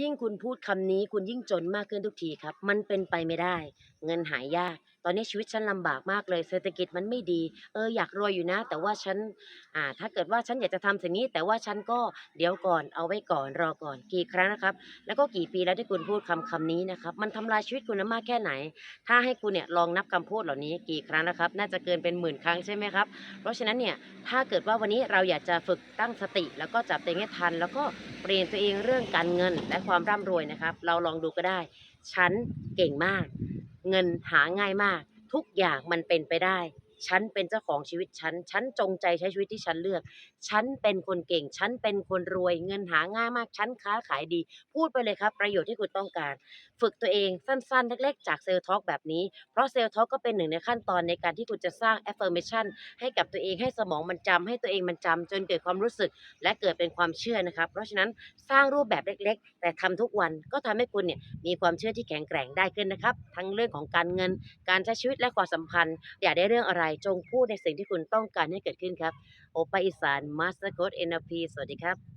ยิ่งคุณพูดคำนี้คุณยิ่งจนมากขึ้นทุกทีครับ มันเป็นไปไม่ได้ เงินหายาก ตอนนี้ชีวิตฉันลำบากมากเลย เศรษฐกิจมันไม่ดี เอออยากรวยอยู่นะ แต่ว่าฉันอ่าถ้าเกิดว่าฉันอยากจะทำสิ่งนี้ แต่ว่าฉันก็เดี๋ยวก่อนเอาไว้ก่อนรอก่อนกี่ครั้งนะครับ แล้วก็กี่ปีแล้วที่คุณพูดคำคำนี้นะครับ มันทำลายชีวิตคุณมากแค่ไหน ถ้าให้คุณเนี่ยลองนับคำพูดเหล่านี้กี่ครั้งนะครับ น่าจะเกินเป็นหมื่นครั้งใช่ไหมครับ เพราะฉะนั้นเนี่ยถ้าเกิดว่าวันนี้เราอยากจะฝึกตั้งสติ แล้วก็จับตัวเองให้ทัน แล้วก็เปลี่ยนตัวเองเรื่องการเงินและความร่ำรวยนะครับ เราลองดูก็ได้ ฉันเก่งมาก เงินหาง่ายมาก ทุกอย่างมันเป็นไปได้ ฉันเป็นเจ้าของชีวิตฉัน ฉันจงใจใช้ชีวิตที่ฉันเลือก ฉันเป็นคนเก่ง ฉันเป็นคนรวย เงินหาง่ายมาก ฉันค้าขายดี พูดไปเลยครับ ประโยชน์ที่คุณต้องการ ฝึกตัวเองสั้นๆ เล็กๆ จากเซลล์ทอกแบบนี้ เพราะเซลล์ทอกก็เป็นหนึ่งในขั้นตอนในการที่คุณจะสร้าง affirmation ให้กับตัวเองให้สมองมันจำให้ตัวเองมันจำจนเกิดความรู้สึก และเกิดเป็นความเชื่อนะครับ เพราะฉะนั้นสร้างรูปแบบเล็ก ๆ แต่ทำทุกวันก็ทำให้คุณเนี่ยมีความเชื่อที่แข็งแกร่งได้ขึ้นนะครับ ทั้งเรื่องของการเงิน การใช้ชีวิตและความสัมพันธ์ อยาได้เรื่องอะไรจงพูดในสิ่งที่คุณต้องการให้เกิดขึ้นครับ โอปาอีสานมาสเตอร์โค้ด NLP สวัสดีครับ